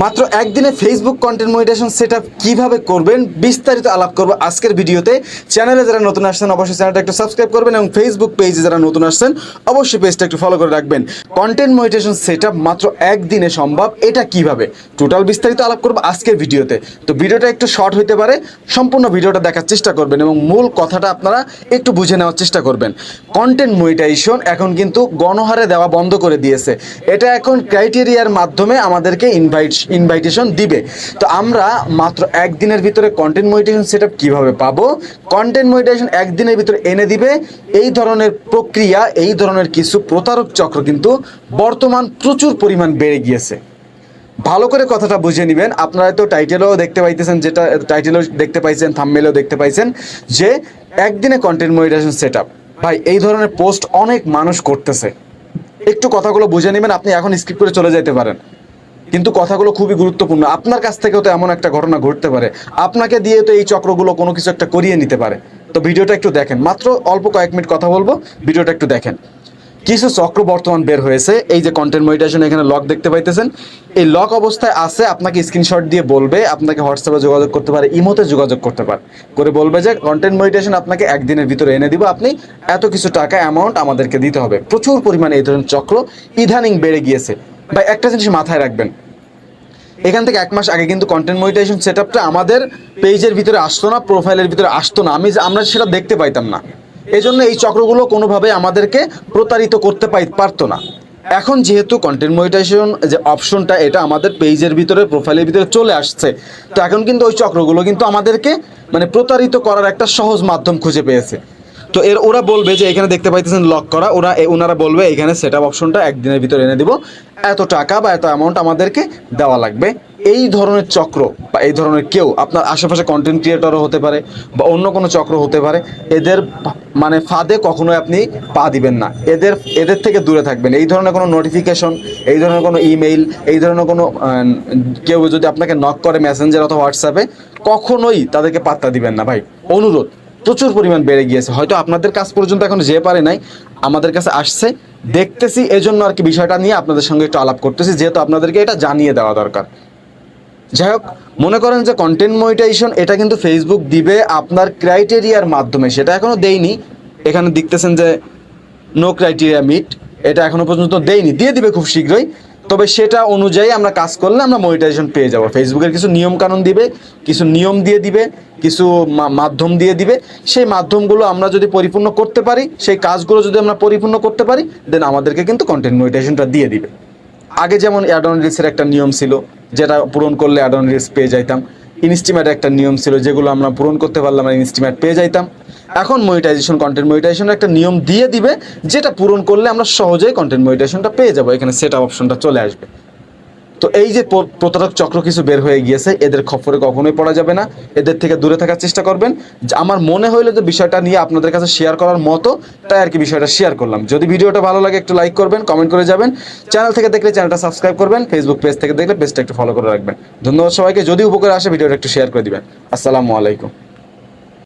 মাত্র একদিনে Facebook content monetization set up কীভাবে করবেন বিস্তারিত আলাপ করব আজকের ভিডিওতে। চ্যানেলে যারা নতুন আসছেন, অবশ্যই চ্যানেলটা একটু সাবস্ক্রাইব করবেন এবং ফেসবুক পেজে যারা নতুন আসছেন, অবশ্যই পেজটা একটু ফলো করে রাখবেন। কন্টেন্ট মনিটেশন সেট আপ মাত্র একদিনে সম্ভব। এটা কীভাবে? টোটাল বিস্তারিত আলাপ করব আজকের ভিডিওতে। তো ভিডিওটা একটু শর্ট হতে পারে, সম্পূর্ণ ভিডিওটা দেখার চেষ্টা করবেন এবং মূল কথাটা আপনারা একটু বুঝে নেওয়ার চেষ্টা করবেন। কন্টেন্ট মনিটাইজেশন এখন কিন্তু গণহারে দেওয়া বন্ধ করে দিয়েছে। এটা এখন ক্রাইটেরিয়ার মাধ্যমে আমাদেরকে ইনভাইট ইনভাইটেশন দিবে। তো আমরা মাত্র একদিনের ভিতরে কন্টেন্ট মনিটাইজেশন সেট আপ কীভাবে পাবো? কন্টেন্ট মনিটাইজেশন একদিনের ভিতরে এনে দিবে। এই ধরনের প্রক্রিয়া, এই ধরনের কিছু প্রতারক চক্র কিন্তু বর্তমান প্রচুর পরিমাণ বেড়ে গিয়েছে। ভালো করে কথাটা বুঝে নেবেন। আপনারা তো টাইটেলও দেখতে পাইতেছেন, যেটা টাইটেলও দেখতে পাইছেন থাম্বনেলও দেখতে পাইছেন, যে একদিনে কন্টেন্ট মনিটাইজেশন সেট আপ ভাই, এই ধরনের পোস্ট অনেক মানুষ করতেছে। একটু কথাগুলো বুঝে নেবেন, আপনি এখন স্কিপ করে চলে যেতে পারেন। কিন্তু কথাগুলো খুবই গুরুত্বপূর্ণ। আপনার কাছ থেকেও তো এমন একটা ঘটনা ঘটতে পারে। আপনাকে দিয়ে তো এই চক্রগুলো কোনো কিছু একটা করিয়ে নিতে পারে। তো ভিডিওটা একটু দেখেন। মাত্র অল্প কয়েক মিনিট কথা বলব, ভিডিওটা একটু দেখেন। কিছু চক্র বর্তমান বের হয়েছে। এই যে কন্টেন্ট মনিটাইজেশন এখানে লক দেখতে পাইতেছেন। এই লক অবস্থায় আছে, আপনাকে স্ক্রিনশট দিয়ে বলবে, আপনাকে হোয়াটসঅ্যাপে যোগাযোগ করতে পারে ইমোতে যোগাযোগ করতে পারে। করে বলবে যে কন্টেন্ট মনিটাইজেশন আপনাকে একদিনের ভিতরে এনে দিব। আপনি এত কিছু টাকা অ্যামাউন্ট আমাদেরকে দিতে হবে। প্রচুর পরিমাণে এই ধরনের চক্র ইদানিং বেড়ে গিয়েছে। বা একটা জিনিস মাথায় রাখবেন। এখান থেকে এক মাস আগে কিন্তু কন্টেন্ট মনিটাইজেশন সেট আপটা আমাদের পেজের ভিতরে আসতো না প্রোফাইলের ভিতরে আসতো না। আমি আমরা সেটা দেখতে পাইতাম না। এই জন্য এই চক্রগুলো কোনোভাবে আমাদেরকে প্রতারিত করতে পাই পারতো না। এখন যেহেতু কন্টেন্ট মনিটাইজেশন যে অপশনটা এটা আমাদের পেজের ভিতরে প্রোফাইলের ভিতরে চলে আসছে, তো এখন কিন্তু ওই চক্রগুলো কিন্তু আমাদেরকে মানে প্রতারিত করার একটা সহজ মাধ্যম খুঁজে পেয়েছে। তো এর ওরা বলবে যে এখানে দেখতে পাইতেছেন লক করা। ওরা ওনারা বলবে, এখানে সেট আপ অপশনটা একদিনের ভিতরে এনে দিব। এত টাকা বা এত অ্যামাউন্ট আমাদেরকে দেওয়া লাগবে। এই ধরনের চক্র বা এই ধরনের কেউ, আপনার আশেপাশে কন্টেন্ট ক্রিয়েটরও হতে পারে বা অন্য কোনো চক্র হতে পারে, এদের মানে ফাঁদে কখনোই আপনি পা দিবেন না। এদের এদের থেকে দূরে থাকবেন। এই ধরনের কোনো নোটিফিকেশন এই ধরনের কোনো ইমেইল এই ধরনের কোনো কেউ যদি আপনাকে নক করে মেসেঞ্জার অথবা হোয়াটসঅ্যাপে কখনোই তাদেরকে পাত্তা দিবেন না ভাই। অনুরোধ। প্রচুর পরিমাণ বেড়ে গিয়েছে। হয়তো আপনাদের কাছ পর্যন্ত এখন যে পারে নাই, আমাদের কাছে আসছে। দেখতেছি, এজন্য আর কি বিষয়টা নিয়ে আপনাদের সঙ্গে একটু আলাপ করতেছি, যেহেতু আপনাদেরকে এটা জানিয়ে দেওয়া দরকার। যাই হোক, মনে করেন যে কন্টেন্ট মনিটাইজেশন এটা কিন্তু ফেসবুক দিবে আপনার ক্রাইটেরিয়ার মাধ্যমে। সেটা এখনও দেয়নি। এখানে দেখতেছেন যে নো ক্রাইটেরিয়া মিট এটা এখনও পর্যন্ত দেয়নি। দিয়ে দিবে খুব শীঘ্রই। তবে সেটা অনুযায়ী আমরা কাজ করলে আমরা মনিটাইজেশন পেয়ে যাব। ফেসবুকের কিছু নিয়ম কানুন দিবে, কিছু নিয়ম দিয়ে দিবে, কিছু মাধ্যম দিয়ে দিবে। সেই মাধ্যমগুলো আমরা যদি পরিপূর্ণ করতে পারি, সেই কাজগুলো যদি আমরা পরিপূর্ণ করতে পারি দেন আমাদেরকে কিন্তু কন্টেন্ট মনিটাইজেশনটা দিয়ে দিবে। আগে যেমন অ্যাডন রিলসের একটা নিয়ম ছিল, যেটা পূরণ করলে অ্যাডন রিলস পেয়ে যাইতাম। ইনস্টিমেটের একটা নিয়ম ছিল, যেগুলো আমরা পূরণ করতে পারলাম আর ইনস্টিমেট পেয়ে যাইতাম। এখন মনিটাইজেশন কন্টেন্ট মনিটাইজেশনের একটা নিয়ম দিয়ে দিবে, যেটা পূরণ করলে আমরা সহজেই কন্টেন্ট মনিটাইজেশনটা পেয়ে যাব। এখানে সেট অপশনটা চলে আসবে। তো এই যে প্রতারক চক্র কিছু বের হয়ে গিয়েছে, এদের খপ্পরে কখনোই পড়া যাবে না। এদের থেকে দূরে থাকার চেষ্টা করবেন। আমার মনে হইল যে বিষয়টা নিয়ে আপনাদের কাছে শেয়ার করার মতো, তাই আর কি বিষয়টা শেয়ার করলাম। যদি ভিডিওটা ভালো লাগে, একটু লাইক করবেন কমেন্ট করে যাবেন। চ্যানেল থেকে দেখলে চ্যানেলটা সাবস্ক্রাইব করবেন ফেসবুক পেজ থেকে দেখলে পেজটা একটু ফলো করে রাখবেন। ধন্যবাদ সবাইকে। যদি উপকার আসে, ভিডিওটা একটু শেয়ার করে দিবেন। আসসালামু আলাইকুম।